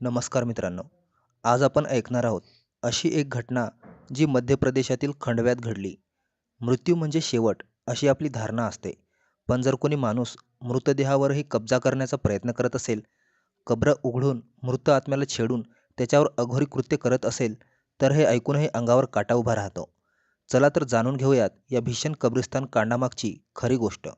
नमस्कार मित्रांनो. आज आपण ऐकणार आहोत अशी एक घटना जी मध्य प्रदेशातील खंडव्यात घडली. मृत्यू म्हणजे शेवट अशी आपली धारणा असते. पण जर कोणी माणूस मृतदेहावरही कब्जा करण्याचा प्रयत्न करत असेल कब्र उघडून मृत आत्म्याला छेडून त्याच्यावर अघोरी कृत्य करत असेल तर हे ऐकूनही अंगावर काटा उभा राहतो. चला तर जाणून घेऊयात या भीषण कब्रिस्तान कांडामागची खरी गोष्ट.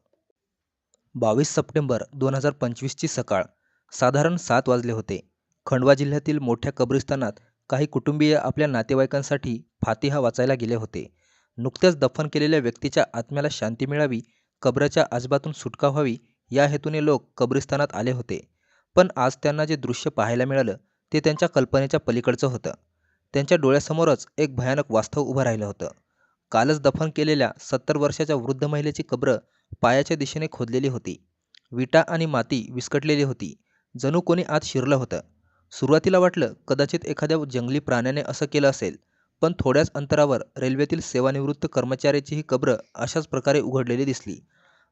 बावीस सप्टेंबर दोन हजार पंचवीसची सकाळ साधारण सात वाजले होते. खंडवा जिल्ह्यातील मोठ्या कब्रिस्तानात काही कुटुंबीय आपल्या नातेवाईकांसाठी फातिहा वाचायला गेले होते. नुकत्याच दफन केलेल्या व्यक्तीच्या आत्म्याला शांती मिळावी कब्राच्या आजबातून सुटका व्हावी या हेतूने लोक कब्रिस्तानात आले होते. पण आज त्यांना जे दृश्य पाहायला मिळालं ते त्यांच्या कल्पनेच्या पलीकडचं होतं. त्यांच्या डोळ्यासमोरच एक भयानक वास्तव उभं राहिलं होतं. कालच दफन केलेल्या सत्तर वर्षाच्या वृद्ध महिलेची कब्र पायाच्या दिशेने खोदलेली होती. विटा आणि माती विस्कटलेली होती. जणू कोणी आत शिरलं होतं. सुरुवातीला वाटलं कदाचित एखाद्या जंगली प्राण्याने असं केलं असेल पण थोड्याच अंतरावर रेल्वेतील सेवानिवृत्त कर्मचाऱ्याची ही कब्र अशाच प्रकारे उघडलेली दिसली.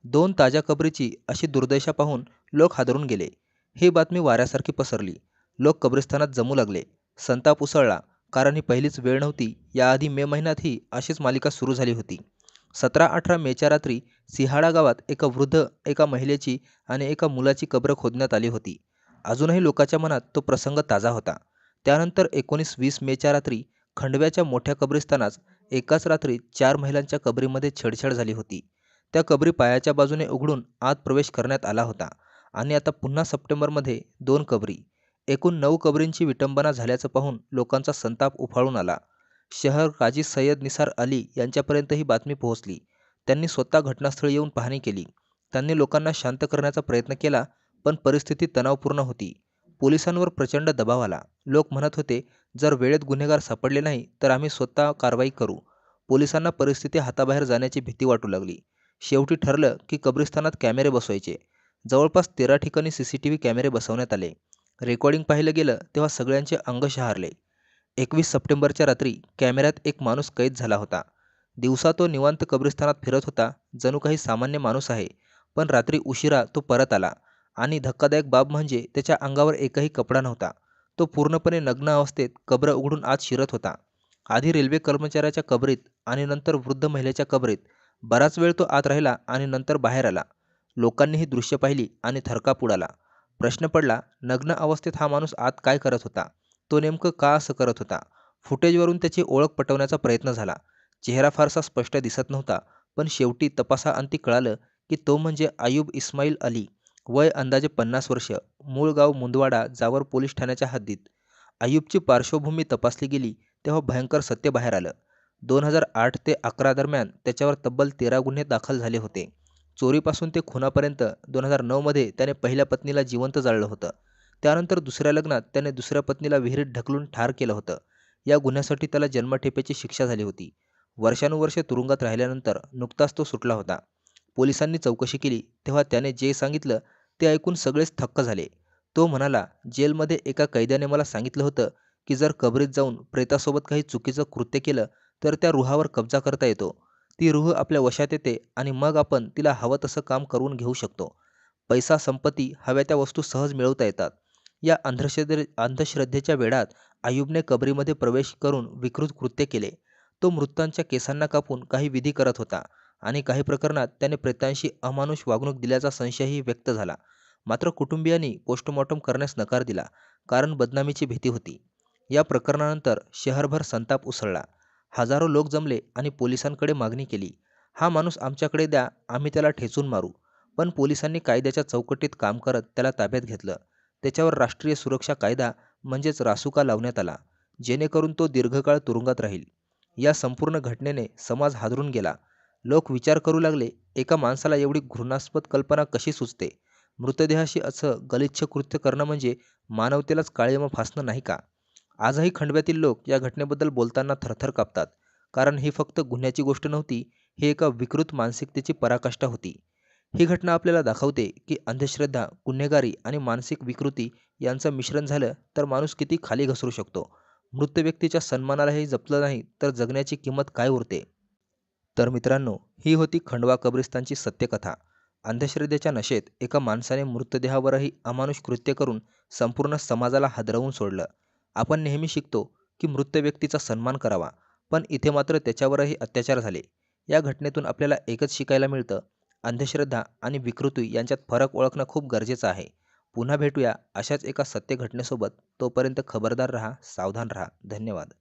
दोन ताज्या कबरीची अशी दुर्दशा पाहून लोक हादरून गेले. ही बातमी वाऱ्यासारखी पसरली. लोक कब्रिस्तानात जमू लागले. संताप उसळला कारण ही पहिलीच वेळ नव्हती. याआधी मे महिन्यातही अशीच मालिका सुरू झाली होती. सतरा अठरा मेच्या रात्री सिहाडा गावात एका वृद्ध एका महिलेची आणि एका मुलाची कब्र खोदण्यात आली होती. अजूनही लोकांच्या मनात तो प्रसंग ताजा होता. त्यानंतर एकोणीस वीस मेच्या रात्री खंडव्याच्या मोठ्या कब्रिस्तानात एकाच रात्री चार महिलांच्या कबरीमध्ये छेडछाड झाली होती. त्या कबरी पायाच्या बाजूने उघडून आत प्रवेश करण्यात आला होता आणि आता पुन्हा सप्टेंबरमध्ये दोन कबरी एकूण नऊ कबरींची विटंबना झाल्याचं पाहून लोकांचा संताप उफाळून आला. शहर काजी सय्यद निसार अली यांच्यापर्यंत ही बातमी पोहोचली. त्यांनी स्वतः घटनास्थळी येऊन पाहणी केली. त्यांनी लोकांना शांत करण्याचा प्रयत्न केला पण परिस्थिती तणावपूर्ण होती. पोलिसांवर प्रचंड दबाव आला. लोक म्हणत होते जर वेळेत गुन्हेगार सापडले नाही तर आम्ही स्वतः कारवाई करू. पोलिसांना परिस्थिती हाताबाहेर जाण्याची भीती वाटू लागली. शेवटी ठरलं की कब्रिस्तानात कॅमेरे बसवायचे. जवळपास तेरा ठिकाणी सी सी टी व्ही कॅमेरे बसवण्यात आले. रेकॉर्डिंग पाहिलं गेलं तेव्हा सगळ्यांचे अंग शहारले. एकवीस सप्टेंबरच्या रात्री कॅमेऱ्यात एक माणूस कैद झाला होता. दिवसा तो निवांत कब्रिस्तानात फिरत होता. जणू काही सामान्य माणूस आहे. पण रात्री उशिरा तो परत आला. आणि धक्कादायक बाब म्हणजे त्याच्या अंगावर एकही कपडा नव्हता. तो पूर्णपणे नग्न अवस्थेत कब्र उघडून आत शिरत होता. आधी रेल्वे कर्मचाऱ्याच्या कबरीत आणि नंतर वृद्ध महिलेच्या कबरीत. बराच वेळ तो आत राहिला आणि नंतर बाहेर आला. लोकांनी ही दृश्य पाहिली आणि थरकाप उडाला. प्रश्न पडला नग्न अवस्थेत हा माणूस आत काय करत होता? तो नेमकं का असं करत होता? फुटेजवरून त्याची ओळख पटवण्याचा प्रयत्न झाला. चेहरा फारसा स्पष्ट दिसत नव्हता पण शेवटी तपासाअंती कळालं की तो म्हणजे आयुब इस्माईल अली. वय अंदाजे पन्नास वर्ष. मूळ गाव मुंदवाडा जावर पोलीस ठाण्याच्या हद्दीत. आयुबची पार्श्वभूमी तपासली गेली तेव्हा भयंकर सत्य बाहेर आलं. दोन हजार आठ ते अकरा दरम्यान त्याच्यावर तब्बल तेरा गुन्हे दाखल झाले होते. चोरीपासून ते खुनापर्यंत दोन हजार नऊमध्ये त्याने पहिल्या पत्नीला जिवंत जाळलं होतं. त्यानंतर दुसऱ्या लग्नात त्याने दुसऱ्या पत्नीला विहिरीत ढकलून ठार केलं होतं. या गुन्ह्यासाठी त्याला जन्मठेपेची शिक्षा झाली होती. वर्षानुवर्षे तुरुंगात राहिल्यानंतर नुकताच तो सुटला होता. पोलिसांनी चौकशी केली तेव्हा त्याने जे सांगितलं ते ऐकून सगळेच थक्क झाले. तो म्हणाला जेलमध्ये एका कैद्याने मला सांगितलं होतं की जर कबरीत जाऊन प्रेतासोबत काही चुकीचं कृत्य केलं तर त्या रुहावर कब्जा करता येतो. ती रूह आपल्या वशात येते आणि मग आपण तिला हवं तसं काम करून घेऊ शकतो. पैसा संपत्ती हव्या त्या वस्तू सहज मिळवता येतात. या अंधश्रद्धे अंधश्रद्धेच्या वेळात आयुबने कबरीमध्ये प्रवेश करून विकृत कृत्य केले. तो मृतांच्या केसांना कापून काही विधी करत होता. आणि काही प्रकरणात त्याने प्रेतांशी अमानुष वागणूक दिल्याचा संशयही व्यक्त झाला. मात्र कुटुंबियांनी पोस्टमॉर्टम करण्यास नकार दिला कारण बदनामीची भीती होती. या प्रकरणानंतर शहरभर संताप उसळला. हजारो लोक जमले आणि पोलिसांकडे मागणी केली. हा माणूस आमच्याकडे द्या आम्ही त्याला ठेचून मारू. पण पोलिसांनी कायद्याच्या चौकटीत काम करत त्याला ताब्यात घेतलं. त्याच्यावर राष्ट्रीय सुरक्षा कायदा म्हणजेच रासुका लावण्यात आला. जेणेकरून तो दीर्घकाळ तुरुंगात राहील. या संपूर्ण घटनेने समाज हादरून गेला. लोक विचार करू लागले एका माणसाला एवढी घृणास्पद कल्पना कशी सुचते? मृतदेहाशी असं गलिच्छ कृत्य करणं म्हणजे मानवतेलाच काळीमा फासणं नाही का? आजही खंडव्यातील लोक या घटनेबद्दल बोलताना थरथर कापतात. कारण ही फक्त गुन्ह्याची गोष्ट नव्हती ही एका विकृत मानसिकतेची पराकाष्ठा होती. ही घटना आपल्याला दाखवते की अंधश्रद्धा गुन्हेगारी आणि मानसिक विकृती यांचं मिश्रण झालं तर माणूस किती खाली घसरू शकतो. मृत व्यक्तीच्या सन्मानालाही जपलं नाही तर जगण्याची किंमत काय उरते? तर मित्रांनो ही होती खंडवा कब्रिस्तानची सत्यकथा. अंधश्रद्धेच्या नशेत एका माणसाने मृतदेहावरही अमानुष कृत्य करून संपूर्ण समाजाला हादरवून सोडलं. आपण नेहमी शिकतो की मृत व्यक्तीचा सन्मान करावा पण इथे मात्र त्याच्यावरही अत्याचार झाले. या घटनेतून आपल्याला एकच शिकायला मिळतं अंधश्रद्धा आणि विकृती यांच्यात फरक ओळखणं खूप गरजेचं आहे. पुन्हा भेटूया अशाच एका सत्य घटनेसोबत. तोपर्यंत खबरदार रहा सावधान रहा. धन्यवाद.